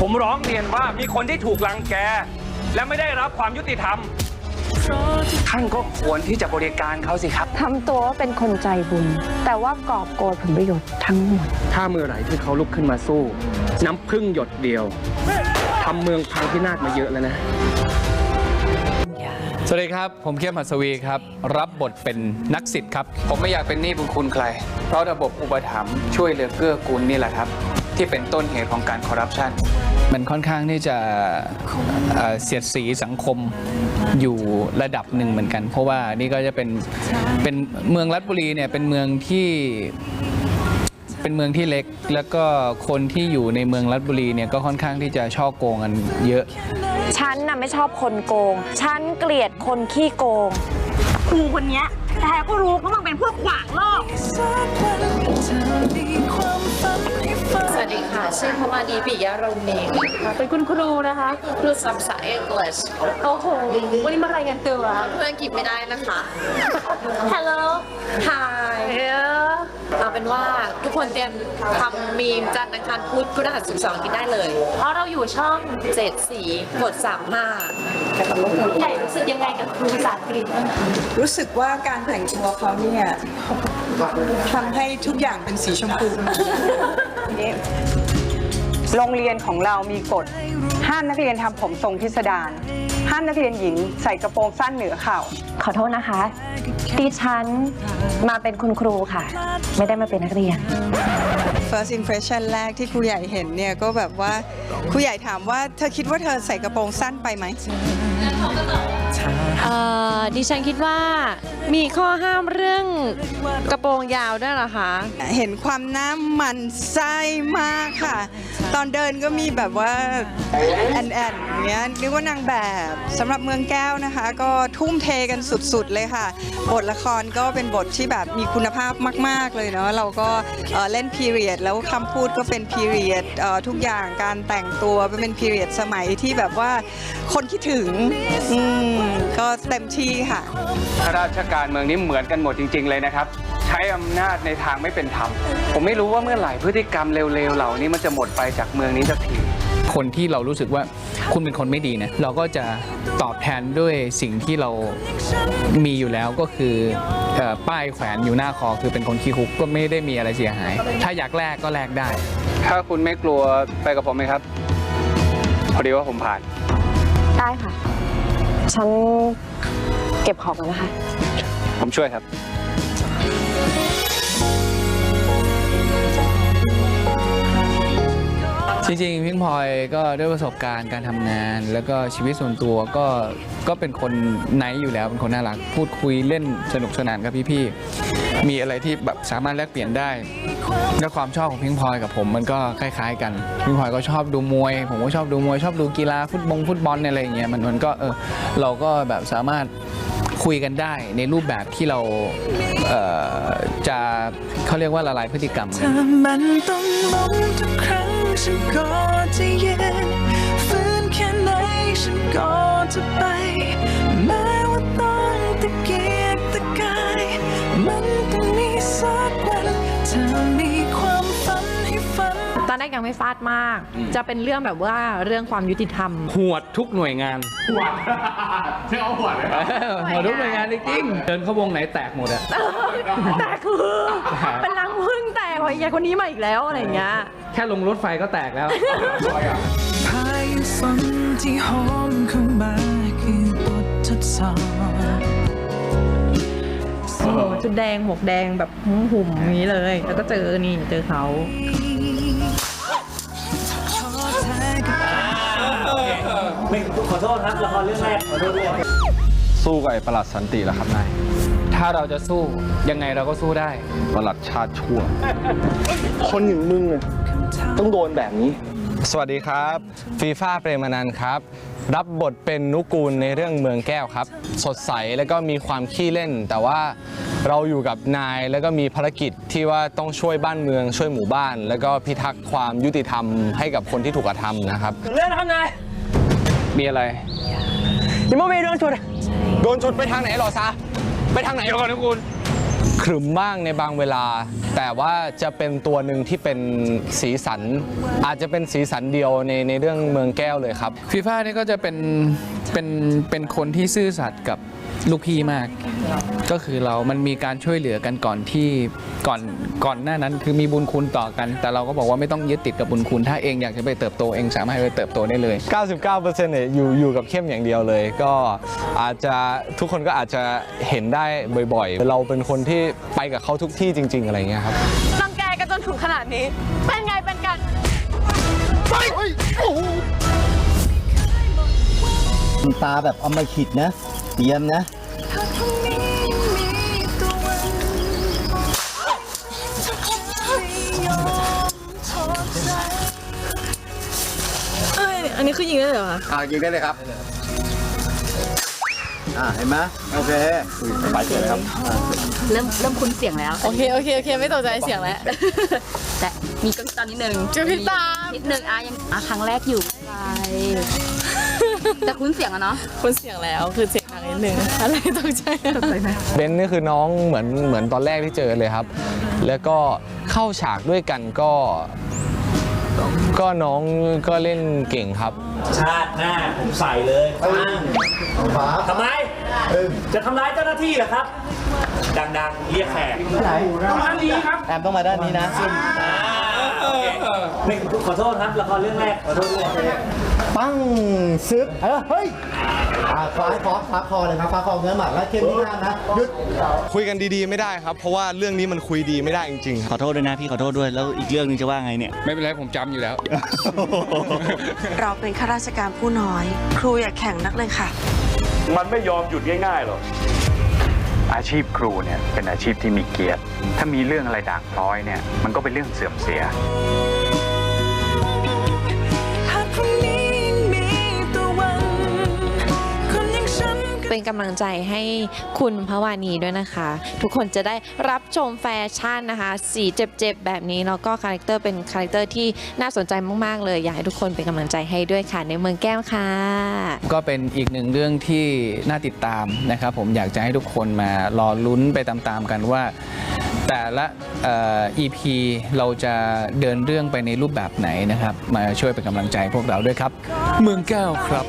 ผมร้องเรียนว่ามีคนที่ถูกรังแก และไม่ได้รับความยุติธรรม ท่านก็ควรที่จะบริการเขาสิครับ ทำตัวว่าเป็นคนใจบุญ แต่ว่ากอบโกยผลประโยชน์ทั้งหมด ถ้าเมื่อไหร่ที่เขาลุกขึ้นมาสู้ น้ำพึ่งหยดเดียวทำเมืองพังพินาศมาเยอะแล้วนะ สวัสดีครับ ผมเข้มหัสวีครับ รับบทเป็นนักสิทธิ์ครับ ผมไม่อยากเป็นหนี้บุญคุณใคร เพราะระบบอุปถัมภ์ช่วยเหลือเกื้อกูลนี่แหละครับ ที่เป็นต้นเหตุของการคอร์รัปชันมันค่อนข้างที่จะเอ่อเสียดสีสังคมอยู่ระดับหนึ่งเหมือนกัน เพราะว่านี่ก็จะเป็นเป็นเมืองรัฐบุรีเนี่ยเป็นเมืองที่เป็นเมืองที่เล็ก แล้วก็คนที่อยู่ในเมืองรัฐบุรีเนี่ยก็ค่อนข้างที่จะช่อโกงกันเยอะ ฉันน่ะไม่ชอบคนโกง ฉันเกลียดคนขี้โกงครูคนเนี้ยแต่ก็รู้ว่ามันเป็นพวกขวางโลก สวัสดีค่ะ ชื่อพมาดีปิยะรงเนงเป็นคุณครูนะคะครูสัมภาษาอังกฤษโอ้โหวันนี้มารายงานตัวเพื่อนกิบไม่ได้นะคะ Hello Hi เอาเป็นว่าทุกคนเตรียมทำมีมจันทร์อังคารพุธพฤหัสศุกร์เสาร์อาทิตย์ได้เลยเพราะเราอยู่ช่อง7สีกด35ใหญ่รู้สึกยังไงกับครูภาษาอังกฤษบ้างคะรู้สึกว่าการแต่งตัวเขาเนี่ยทำให้ทุกอย่างเป็นสีชมพู นี้โรงเรียนของเรามีกฎ ห้ามนักเรียนทำผมทรงพิสดารห้ามนักเรียนหญิงใส่กระโปรงสั้นเหนือเข่า ขอโทษนะคะ ดิฉันมาเป็นคุณครูค่ะ ไม่ได้มาเป็นนักเรียน first impression แรกที่ครูใหญ่เห็นเนี่ยก็แบบว่าครูใหญ่ถามว่าเธอคิดว่าเธอใส่กระโปรงสั้นไปไหมเอ่อดิฉันคิดว่ามีข้อห้ามเรื่องกระโปรงยาวด้วยเหรอคะ เห็นความหน้ามันไส้มากค่ะ ตอนเดินก็มีแบบว่าแอนแอนอย่างเงี้ยนึกว่านางแบบสำหรับเมืองแก้วนะคะ ก็ทุ่มเทกันสุดๆเลยค่ะ บทละครก็เป็นบทที่แบบมีคุณภาพมาก ๆเลยเนาะเราก็เอ่อเล่นพีเรียดแล้วคำพูดก็เป็นพีเรียดทุกอย่างการแต่งตัวเป็นพีเรียดสมัยที่แบบว่าคนคิดถึงก็เต็มที่ค่ะข้าราชการเมืองนี้เหมือนกันหมดจริง ๆ เลยนะครับ ใช้อำนาจในทางไม่เป็นธรรม ผมไม่รู้ว่าเมื่อไหร่พฤติกรรมเร็วๆเหล่านี้มันจะหมดไปจากเมืองนี้สักที คนที่เรารู้สึกว่าคุณเป็นคนไม่ดีนะเราก็จะตอบแทนด้วยสิ่งที่เรามีอยู่แล้วก็คือเอ่อป้ายแขวนอยู่หน้าคอคือเป็นคนขี้คุกก็ไม่ได้มีอะไรเสียหาย ถ้าอยากแลกก็แลกได้ ถ้าคุณไม่กลัวไปกับผมไหมครับ พอดีว่าผมผ่าน ได้ค่ะ ฉันเก็บของก่อนนะคะ ผมช่วยครับ จริงๆพิงพลอยก็ด้วยประสบการณ์การทำงาน แล้วก็ชีวิตส่วนตัวก็ก็เป็นคนไนท์อยู่แล้วเป็นคนน่ารัก พูดคุยเล่นสนุกสนานกับพี่ๆมีอะไรที่แบบสามารถแลกเปลี่ยนได้และความชอบของพิงพลอยกับผมมันก็คล้าย ๆ กันพิงพลอยก็ชอบดูมวย ผมก็ชอบดูมวย ชอบดูกีฬาฟุตบงฟุตบอลอะไรอย่างเงี้ยมันมันก็เออเราก็แบบสามารถคุยกันได้ในรูปแบบที่เราเอ่อจะเขาเรียกว่าละลายพฤติกรรม ถ้ามันต้องล้มทุกครั้ง ฉันก็จะยืนฝืนแค่ไหนฉันก็จะไป แม้ว่าต้องตะเกียกตะกาย มันต้องมีสักวันเธอมีความฝันให้ฝัน ตอนแรกยังไม่ฟาดมาก จะเป็นเรื่องแบบว่าเรื่องความยุติธรรม หวดทุกหน่วยงานหัวทุกหน่วยงานจริงๆเดินเข้าวงไหนแตกหมดอะ แต่คือเป็นรัง พึ่งแตกว่ะยายคนนี้มาอีกแล้วอะไรอย่างเงี้ย แค่ลงรถไฟก็แตกแล้ว พายุฝนที่โหมเข้ามาคือบททดสอบโอ้โหชุดแดงหมวกแดงแบบหุ่มๆอย่างนี้เลย แล้วก็เจอนี่เจอเขาสู้กับไอ้ประหลัดสันติแล้วครับนาย ถ้าเราจะสู้ยังไงเราก็สู้ได้ประหลัดชาติชั่ว คนอย่างมึงอะต้องโดนแบบนี้ สวัสดีครับ ฟีฟ่าเปรมนันท์ครับ รับบทเป็นนุกูลในเรื่องเมืองแก้วครับ สดใสแล้วก็มีความขี้เล่น แต่ว่าเราอยู่กับนายแล้วก็มีภารกิจที่ว่าต้องช่วยบ้านเมืองช่วยหมู่บ้าน แล้วก็พิทักษ์ความยุติธรรมให้กับคนที่ถูกกระทำนะครับ เรื่องนะครับนายมีอะไรยังไม่มีโดนจุด โดนชุดไปทางไหนหรอซะ ไปทางไหนก่อนนะคุณขรึมบ้างในบางเวลา แต่ว่าจะเป็นตัวหนึ่งที่เป็นสีสัน อาจจะเป็นสีสันเดียวในในเรื่องเมืองแก้วเลยครับฟีฟ่านี่ก็จะเป็นเป็นเป็นคนที่ซื่อสัตย์กับลูกพี่มาก ก็คือเรามันมีการช่วยเหลือกันก่อนที่ก่อนก่อนหน้านั้นคือมีบุญคุณต่อกัน แต่เราก็บอกว่าไม่ต้องยึดติดกับบุญคุณ ถ้าเองอยากจะไปเติบโตเองสามารถไปเติบโตได้เลย 99%เนี่ยอยู่อยู่กับเข้มอย่างเดียวเลย ก็อาจจะทุกคนก็อาจจะเห็นได้บ่อยๆ เราเป็นคนที่ไปกับเขาทุกที่จริง ๆ อะไรเงี้ยครับรังแกกันจนถึงขนาดนี้ เป็นไงเป็นกันตาแบบเอามาขิดนะเตรียมนะเอ้ยอันนี้คือยิงได้เลยเหรอคะอ่ายิงได้เลยครับ อ่าเห็นไหมโอเคไปเจอเลยครับเริ่มเริ่มคุ้นเสียงแล้ว โอเค โอเค โอเค ไม่ตกใจเสียงแล้ว แต่มีกระพริบตานิดนึงกระพริบตานิดนึงอะยังอะครั้งแรกอยู่ไม่เป็นไรแต่คุ้นเสียงอะเนาะคุณเสียงแล้วคือเสียงดังนิดนึงอะไรตกใจอะเบนซ์นี่คือน้องเหมือนเหมือนตอนแรกที่เจอเลยครับ แล้วก็เข้าฉากด้วยกันก็ ก็น้องก็เล่นเก่งครับ ชาติหน้าผมใส่เลยปังทำไม จะทำร้ายเจ้าหน้าที่เหรอครับ ดังๆ เรียกแขกไหนต้องด้านนี้ครับแอมต้องมาด้านนี้นะ ไม่ขอโทษครับละครเรื่องแรกขอโทษด้วย ปั้งซึบเออเฮ้ยอ่าขอให้พร้อมฟ้าคอเลยครับฟ้าคอเนื้อหมักแล้วเข้มที่ห้ามนะหยุดคุยกันดีๆไม่ได้ครับ เพราะว่าเรื่องนี้มันคุยดีไม่ได้จริงๆขอโทษด้วยนะพี่ขอโทษด้วยแล้วอีกเรื่องนึงจะว่าไงเนี่ย ไม่เป็นไรผมจำอยู่แล้ว เราเป็นข้าราชการผู้น้อย ครูอย่าแข่งนักเลยค่ะ มันไม่ยอมหยุดง่ายๆหรอก อาชีพครูเนี่ยเป็นอาชีพที่มีเกียรติ ถ้ามีเรื่องอะไรด่างพร้อยเนี่ยมันก็เป็นเรื่องเสื่อมเสีย เป็นกำลังใจให้คุณพระวานีด้วยนะคะ ทุกคนจะได้รับชมแฟชั่นนะคะ สีเจ็บๆแบบนี้แล้วก็คาแรคเตอร์เป็นคาแรคเตอร์ที่น่าสนใจมากๆ เลยอยากให้ทุกคนเป็นกำลังใจให้ด้วยค่ะในเมืองแก้วค่ะ ก็เป็นอีกหนึ่งเรื่องที่น่าติดตามนะครับ ผมอยากจะให้ทุกคนมารอลุ้นไปตามๆกันว่า แต่ละเอ่อ EP เราจะเดินเรื่องไปในรูปแบบไหนนะครับ มาช่วยเป็นกำลังใจพวกเราด้วยครับ เมืองแก้วครับ